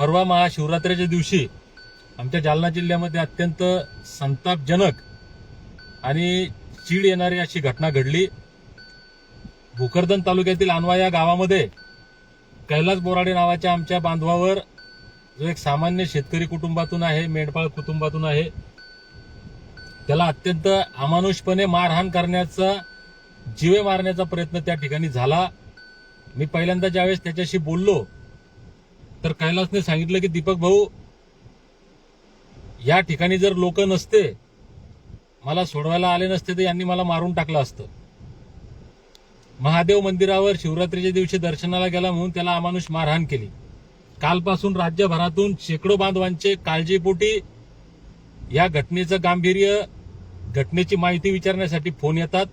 परवा महाशिवरात्रीच्या दिवशी आमच्या जालना जिल्ह्यामध्ये अत्यंत संतापजनक आणि चीड येणारी अशी घटना घडली. भोकरदन तालुक्यातील अनवा या गावामध्ये कैलास बोराडे नावाच्या आमच्या बांधवावर जो एक सामान्य शेतकरी कुटुंबातून आहे मेंढपाळ कुटुंबातून आहे त्याला अत्यंत अमानुषपणे मारहाण करण्याचा जीवे मारण्याचा प्रयत्न त्या ठिकाणी झाला. मी पहिल्यांदा ज्यावेळेस त्याच्याशी बोललो तर कैलासने सांगितलं की दीपक भाऊ या ठिकाणी जर लोक नसते मला सोडवायला आले नसते तर यांनी मला मारून टाकलं असतं. महादेव मंदिरावर शिवरात्रीच्या दिवशी दर्शनाला गेला म्हणून त्याला अमानुष मारहाण केली. कालपासून राज्यभरातून शेकडो बांधवांचे काळजीपोटी या घटनेचं गांभीर्य घटनेची माहिती विचारण्यासाठी फोन येतात.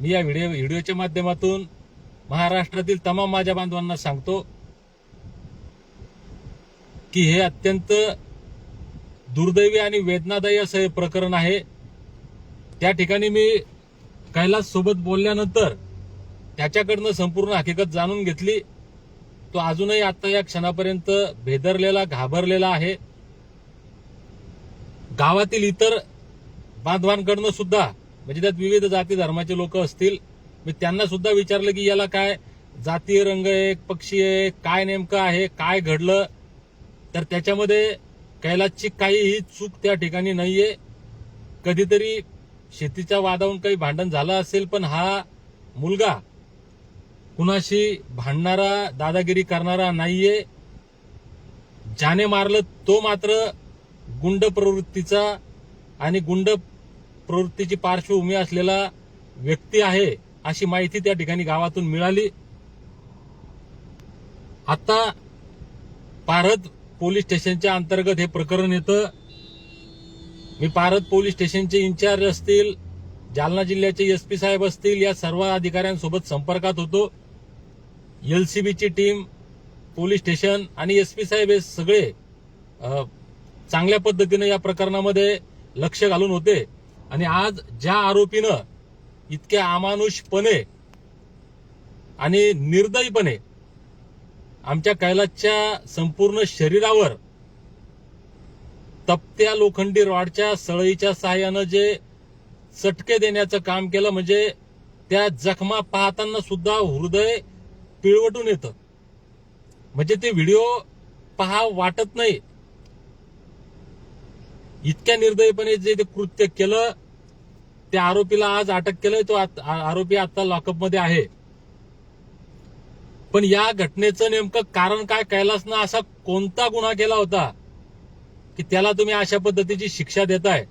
मी या व्हिडिओ व्हिडिओच्या माध्यमातून महाराष्ट्रातील तमाम माझ्या बांधवांना सांगतो. की हे अत्यंत दुर्दैवी आणि वेदनादायी असं हे प्रकरण आहे. त्या ठिकाणी मी कैलास सोबत बोलल्यानंतर त्याच्याकडनं संपूर्ण हकीकत जाणून घेतली. तो अजूनही आता या क्षणापर्यंत भेदरलेला घाबरलेला आहे. गावातील इतर बांधवांकडनं सुद्धा म्हणजे त्यात विविध जाती धर्माचे लोक असतील मी त्यांना सुद्धा विचारलं की याला काय जातीय रंग एक पक्षी आहे काय नेमकं आहे काय घडलं? तर त्याच्यामध्ये कैलासची काहीही चूक त्या ठिकाणी नाहीये. कधीतरी शेतीच्या वादावरून काही भांडण झालं असेल पण हा मुलगा कुणाशी भांडणारा दादागिरी करणारा नाहीये. ज्याने मारलं तो मात्र गुंड प्रवृत्तीचा आणि गुंड प्रवृत्तीची पार्श्वभूमी असलेला व्यक्ती आहे अशी माहिती त्या ठिकाणी गावातून मिळाली. आता पारद पोलीस स्टेशनच्या अंतर्गत हे प्रकरण येतं. मी पारद पोलीस स्टेशनचे इन्चार्ज असतील जालना जिल्ह्याचे एसपी साहेब असतील या सर्व अधिकाऱ्यांसोबत संपर्कात होतो. एलसीबीची टीम पोलीस स्टेशन आणि एसपी साहेब हे सगळे चांगल्या पद्धतीनं या प्रकरणामध्ये लक्ष घालून होते. आणि आज ज्या आरोपीनं इतक्या अमानुषपणे आणि निर्दयीपणे आमच्या कैलासच्या संपूर्ण शरीरावर तपत्या लोखंडी रॉडच्या सळईच्या सहाय्यानं जे चटके देण्याचं काम केलं म्हणजे त्या जखमा पाहताना सुद्धा हृदय पिळवटून येतं. म्हणजे ते व्हिडिओ पहा वाटत नाही. इतक्या निर्दयीपणे जे ते कृत्य केलं त्या आरोपीला आज अटक केलंय तो आरोपी आता लॉकअपमध्ये आहे. पण या घटनेचं नेमकं कारण काय कैलासनं असा कोणता गुन्हा केला होता की त्याला तुम्ही अशा पद्धतीची शिक्षा देताय?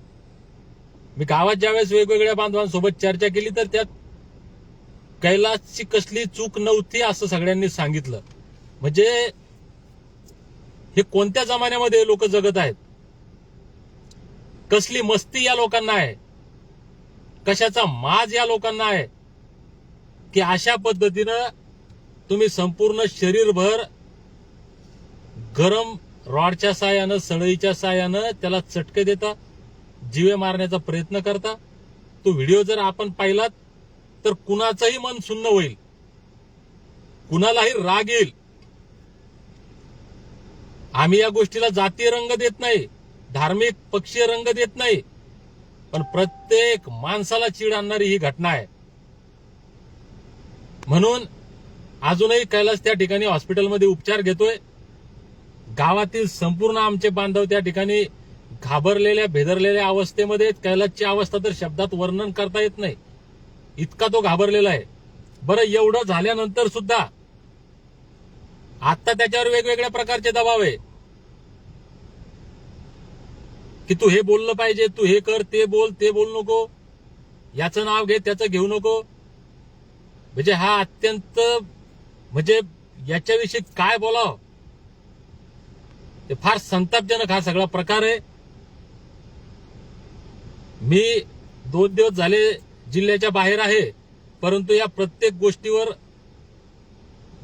मी गावात ज्यावेळेस वेगवेगळ्या बांधवांसोबत चर्चा केली तर त्यात कैलासची कसली चूक नव्हती असं सगळ्यांनी सांगितलं. म्हणजे हे कोणत्या जमान्यामध्ये लोक जगत आहेत? कसली मस्ती या लोकांना आहे? कशाचा माज या लोकांना आहे? की अशा पद्धतीनं तुम्ही संपूर्ण शरीरभर गरम रॉडच्या साह्यानं सळईच्या साह्यानं त्याला चटके देता जीवे मारण्याचा प्रयत्न करता. तो व्हिडिओ जर आपण पाहिलात तर कुणाचंही मन सुन्न होईल. कुणालाही राग येईल. आम्ही या गोष्टीला जातीय रंग देत नाही धार्मिक पक्षीय रंग देत नाही पण प्रत्येक माणसाला चीड आणणारी ही घटना आहे. म्हणून अजूनही कैलास त्या ठिकाणी हॉस्पिटलमध्ये उपचार घेतोय. गावातील संपूर्ण आमचे बांधव त्या ठिकाणी घाबरलेल्या भेदरलेल्या अवस्थेमध्ये कैलासची अवस्था तर शब्दात वर्णन करता येत नाही. इतका तो घाबरलेला आहे. बरं एवढं झाल्यानंतर सुद्धा आता त्याच्यावर वेगवेगळ्या प्रकारचे दबाव आहे. की तू हे बोललं पाहिजे तू हे कर ते बोल ते बोल नको. याचं नाव घे त्याचं घेऊ नको. म्हणजे हा अत्यंत म्हणजे याच्याविषयी काय बोलावं? ते फार संतापजनक हा सगळा प्रकार आहे. मी दोन दिवस झाले जिल्ह्याच्या बाहेर आहे परंतु या प्रत्येक गोष्टीवर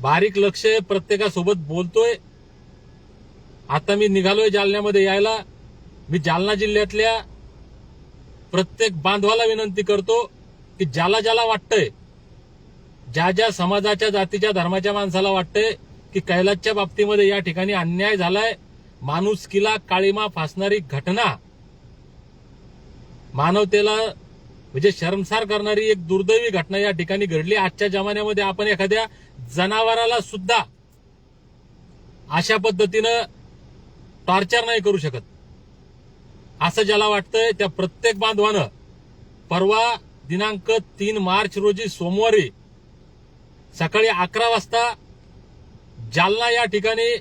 बारीक लक्ष आहे प्रत्येकासोबत बोलतोय. आता मी निघालोय जालन्यामध्ये यायला. मी जालना जिल्ह्यातल्या प्रत्येक बांधवाला विनंती करतो की ज्याला ज्याला वाटतंय ज्या ज्या समाजाच्या जातीच्या धर्माच्या माणसाला वाटतंय की कैलासच्या बाबतीमध्ये या ठिकाणी अन्याय झालाय माणुसकीला काळीमा फासणारी घटना मानवतेला म्हणजे शर्मसार करणारी एक दुर्दैवी घटना या ठिकाणी घडली. आजच्या जमान्यामध्ये आपण एखाद्या जनावराला सुद्धा अशा पद्धतीनं टॉर्चर नाही करू शकत. असं ज्याला वाटतंय त्या प्रत्येक बांधवानं परवा दिनांक तीन मार्च रोजी सोमवारी सकाळी अकरा वाजता जालना या ठिकाणी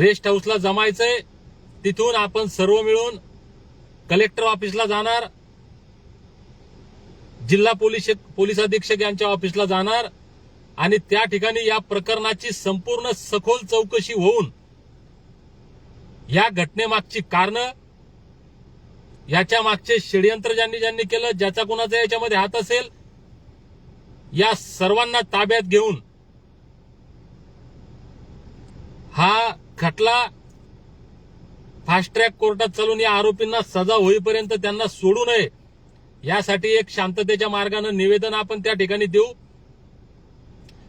रेस्ट हाऊसला जमायचंय. तिथून आपण सर्व मिळून कलेक्टर ऑफिसला जाणार. जिल्हा पोलीस पोलीस अधीक्षक यांच्या ऑफिसला जाणार. आणि त्या ठिकाणी या प्रकरणाची संपूर्ण सखोल चौकशी होऊन या घटनेमागची कारणं याच्या मागचे षडयंत्र ज्यांनी ज्यांनी केलं ज्याचा कोणाचा याच्यामध्ये हात असेल या सर्वांना ताब्यात घेऊन हा खटला फास्ट ट्रॅक कोर्टात चालून या आरोपींना सजा होईपर्यंत त्यांना सोडू नये यासाठी एक शांततेच्या मार्गानं निवेदन आपण त्या ठिकाणी देऊ.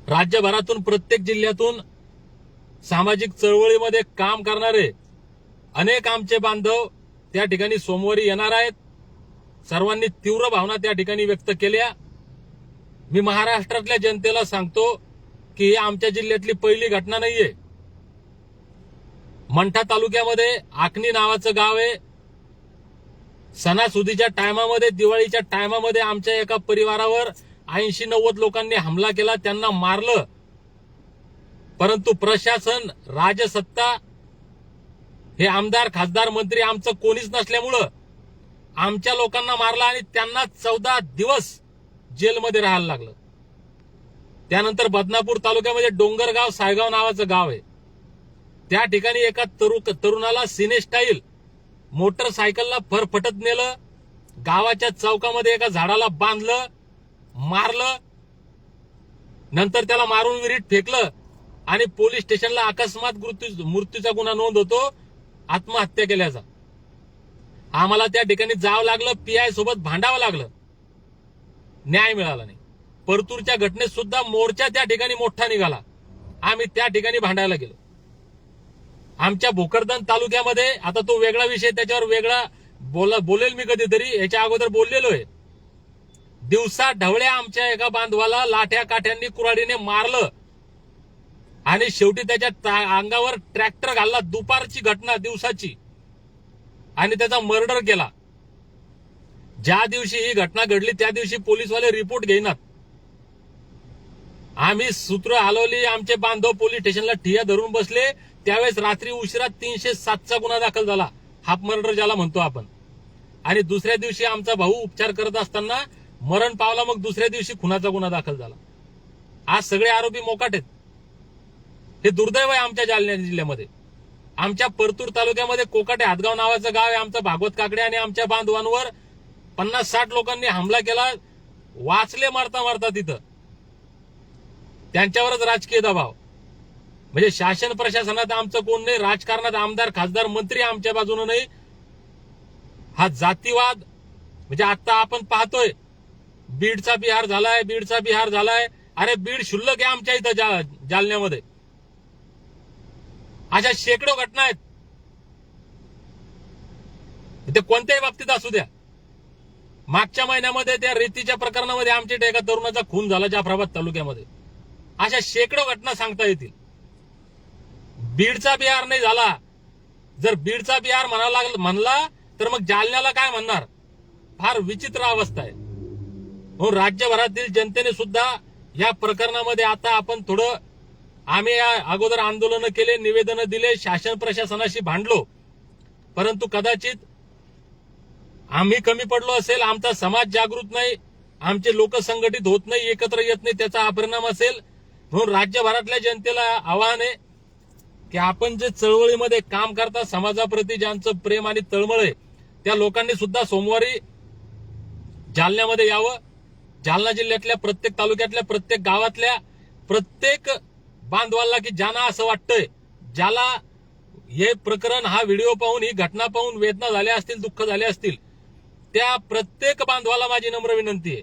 राज्यभरातून प्रत्येक जिल्ह्यातून सामाजिक चळवळीमध्ये काम करणारे अनेक आमचे बांधव त्या ठिकाणी सोमवारी येणार आहेत. सर्वांनी तीव्र भावना त्या ठिकाणी व्यक्त केल्या. मी महाराष्ट्रातल्या जनतेला सांगतो की ही आमच्या जिल्ह्यातली पहिली घटना नाहीये. मंठा तालुक्यामध्ये आकणी नावाचं गाव आहे. सणासुदीच्या टायमामध्ये दिवाळीच्या टायमामध्ये आमच्या एका परिवारावर ऐंशी नव्वद लोकांनी हमला केला त्यांना मारलं. परंतु प्रशासन राजसत्ता हे आमदार खासदार मंत्री आमचं कोणीच नसल्यामुळं आमच्या लोकांना मारला आणि त्यांना चौदा दिवस जेलमध्ये राहायला लागलं. त्यानंतर बदनापूर तालुक्यामध्ये डोंगरगाव सायगाव नावाचं गाव आहे. त्या ठिकाणी एका तरु तरुणाला सिने स्टाईल मोटरसायकलला फरफटत नेलं गावाच्या चौकामध्ये एका झाडाला बांधलं मारलं नंतर त्याला मारून विहिरीत फेकलं आणि पोलीस स्टेशनला अकस्मात मृत्यू मृत्यूचा गुन्हा नोंद होतो आत्महत्या केल्याचा. आम्हाला त्या ठिकाणी जावं लागलं पीआय सोबत भांडावं लागलं. न्याय मिळाला नाही. परतूरच्या घटनेत सुद्धा मोर्चा त्या ठिकाणी मोठा निघाला. आम्ही त्या ठिकाणी भांडायला गेलो. आमच्या भोकरदन तालुक्यामध्ये आता तो वेगळा विषय त्याच्यावर वेगळा बोला बोलेल मी कधीतरी याच्या अगोदर बोललेलो आहे. दिवसा ढवळ्या आमच्या एका बांधवाला लाठ्या काठ्यांनी कुऱ्हाडीने मारलं. आणि शेवटी त्याच्या अंगावर ट्रॅक्टर घालला दुपारची घटना दिवसाची. आणि त्याचा मर्डर केला. ज्या दिवशी ही घटना घडली त्या दिवशी पोलीसवाले रिपोर्ट घेईनात. आम्ही सूत्र हलवली आमचे बांधव पोलीस स्टेशनला ठिया धरून बसले. त्यावेळेस रात्री उशिरा तीनशे सातचा गुन्हा दाखल झाला. हाफ मर्डर ज्याला म्हणतो आपण. आणि दुसऱ्या दिवशी आमचा भाऊ उपचार करत असताना मरण पावला मग दुसऱ्या दिवशी खुनाचा गुन्हा दाखल झाला. आज सगळे आरोपी मोकाट आहेत. हे दुर्दैव आहे आमच्या जालना जिल्ह्यामध्ये. आमच्या परतूर तालुक्यामध्ये कोकाटे हातगाव नावाचं गाव आहे. आमचं भागवत काकडे आणि आमच्या बांधवांवर पन्नास साठ लोकांनी हमला केला वाचले मारता मारता तिथं. त्यांच्यावरच राजकीय दबाव. म्हणजे शासन प्रशासनात आमचं कोण नाही राजकारणात आमदार खासदार मंत्री आमच्या बाजूने नाही. हा जातीवाद म्हणजे आता आपण पाहतोय बीडचा बिहार झालाय बीडचा बिहार झालाय. अरे बीड शुल्लक आहे आमच्या इथं जा- जालन्यामध्ये. अशा शेकडो घटना आहेत. ते कोणत्याही बाबतीत असू द्या. मागच्या महिन्यामध्ये त्या रेतीच्या प्रकरणामध्ये आमच्या इथे एका तरुणाचा खून झाला जाफराबाद तालुक्यामध्ये. अशा शेकडो घटना सांगता येतील. बीडचा बिहार नाही झाला. जर बीडचा बिहार म्हणा लागला म्हणला तर मग जालन्याला काय म्हणणार? फार विचित्र अवस्था आहे. म्हणून राज्यभरातील जनतेने सुद्धा या प्रकरणामध्ये आता आपण थोडं आम्ही या अगोदर आंदोलनं केले निवेदनं दिले शासन प्रशासनाशी भांडलो. परंतु कदाचित आम्ही कमी पडलो असेल आमचा समाज जागृत नाही आमचे लोक संघटित होत नाही एकत्र येत नाही त्याचा हा परिणाम असेल म्हणून राज्यभरातल्या जनतेला आवाहन आहे की आपण जे चळवळीमध्ये काम करता समाजाप्रती ज्यांचं प्रेम आणि तळमळ आहे त्या लोकांनी सुद्धा सोमवारी जालन्यामध्ये यावं. जालना जिल्ह्यातल्या प्रत्येक तालुक्यातल्या प्रत्येक गावातल्या प्रत्येक बांधवाला की ज्यांना असं वाटतंय ज्याला हे प्रकरण हा व्हिडिओ पाहून ही घटना पाहून वेदना झाल्या असतील दुःख झाले असतील त्या प्रत्येक बांधवाला माझी नम्र विनंती आहे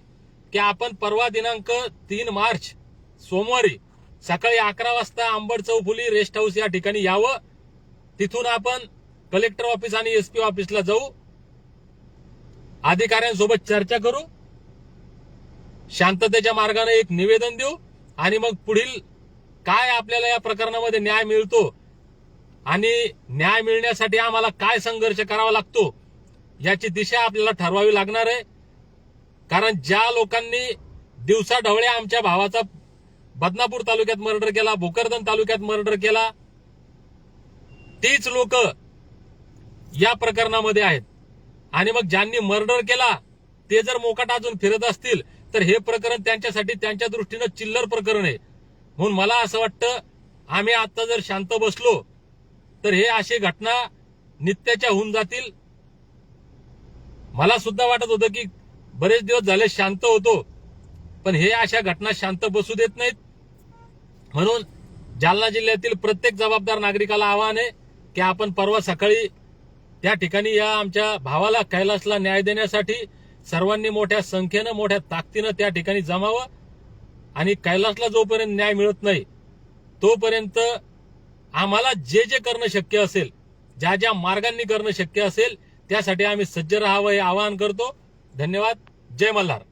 की आपण परवा दिनांक तीन मार्च सोमवारी सकाळी अकरा वाजता आंबड चौफुली रेस्ट हाऊस या ठिकाणी यावं. तिथून आपण कलेक्टर ऑफिस आणि एसपी ऑफिसला जाऊ. अधिकाऱ्यांसोबत चर्चा करू. शांततेच्या मार्गाने एक निवेदन देऊ. आणि मग पुढील काय आपल्याला या प्रकरणामध्ये न्याय मिळतो आणि न्याय मिळण्यासाठी आम्हाला काय संघर्ष करावा लागतो याची दिशा आपल्याला ठरवावी लागणार आहे. कारण ज्या लोकांनी दिवसा ढवळे आमच्या भावाचा बदनापूर तालुक्यात मर्डर केला भोकरदन तालुक्यात मर्डर केला तीच लोक या प्रकरणामध्ये आहेत. आणि मग ज्यांनी मर्डर केला ते जर मोकाट अजून फिरत असतील तर हे प्रकरण त्यांच्यासाठी त्यांच्या दृष्टीनं चिल्लर प्रकरण आहे. म्हणून मला असं वाटतं आम्ही आता जर शांत बसलो तर हे अशी घटना नित्याच्या होऊन जातील. मला सुद्धा वाटत होतं की बरेच दिवस झाले शांत होतो पण हे अशा घटना शांत बसू देत नाहीत. म्हणून जालना जिल्ह्यातील प्रत्येक जबाबदार नागरिकाला आवाहन आहे की आपण परवा सकाळी त्या ठिकाणी या आमच्या भावाला कैलासला न्याय देण्यासाठी सर्वांनी मोठ्या संख्येनं मोठ्या ताकदीनं त्या ठिकाणी जमावं आणि कैलासला जोपर्यंत न्याय मिळत नाही तोपर्यंत आम्हाला जे जे करणं शक्य असेल ज्या ज्या मार्गांनी करणं शक्य असेल त्यासाठी आम्ही सज्ज राहावं हे आवाहन करतो. धन्यवाद. जय मल्हार.